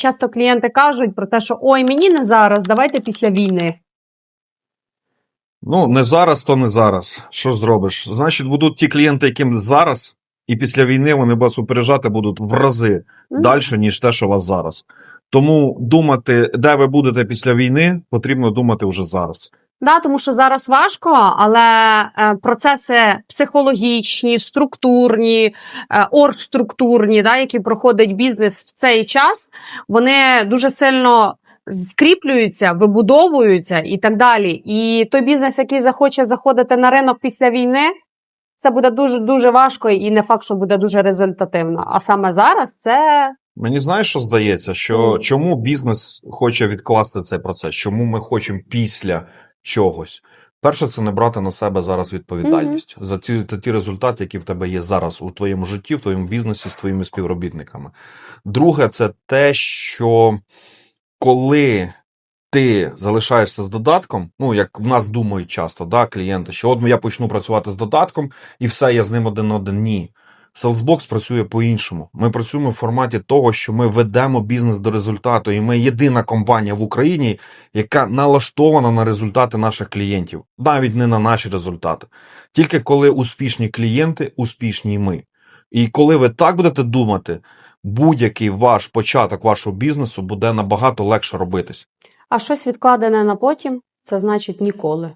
Часто клієнти кажуть про те, що ой, мені не зараз, давайте після війни. Ну, не зараз, то не зараз. Що зробиш? Значить, будуть ті клієнти, яким зараз, і після війни вони вас упереджати будуть в рази Мгм. далі, ніж те, що у вас зараз. Тому думати, де ви будете після війни, потрібно думати вже зараз. Да, тому що зараз важко, але е, процеси психологічні, структурні, е, оргструктурні, да, які проходить бізнес в цей час, вони дуже сильно скріплюються, вибудовуються і так далі. І той бізнес, який захоче заходити на ринок після війни, це буде дуже дуже важко і не факт, що буде дуже результативно. А саме зараз це Мені знаєш, що здається, що чому бізнес хоче відкласти цей процес? Чому ми хочемо після чогось? Перше, це не брати на себе зараз відповідальність за ті, за ті результати, які в тебе є зараз у твоєму житті, в твоєму бізнесі з твоїми співробітниками. Друге, це те, що коли ти залишаєшся з додатком, ну як в нас думають часто, да, клієнти, що от я почну працювати з додатком, і все, я з ним один на один. Ні. Salesbox працює по-іншому. Ми працюємо в форматі того, що ми ведемо бізнес до результату, і ми єдина компанія в Україні, яка налаштована на результати наших клієнтів, навіть не на наші результати. Тільки коли успішні клієнти, успішні ми. І коли ви так будете думати, будь-який ваш початок вашого бізнесу буде набагато легше робитись. а щось відкладене на потім, це значить ніколи.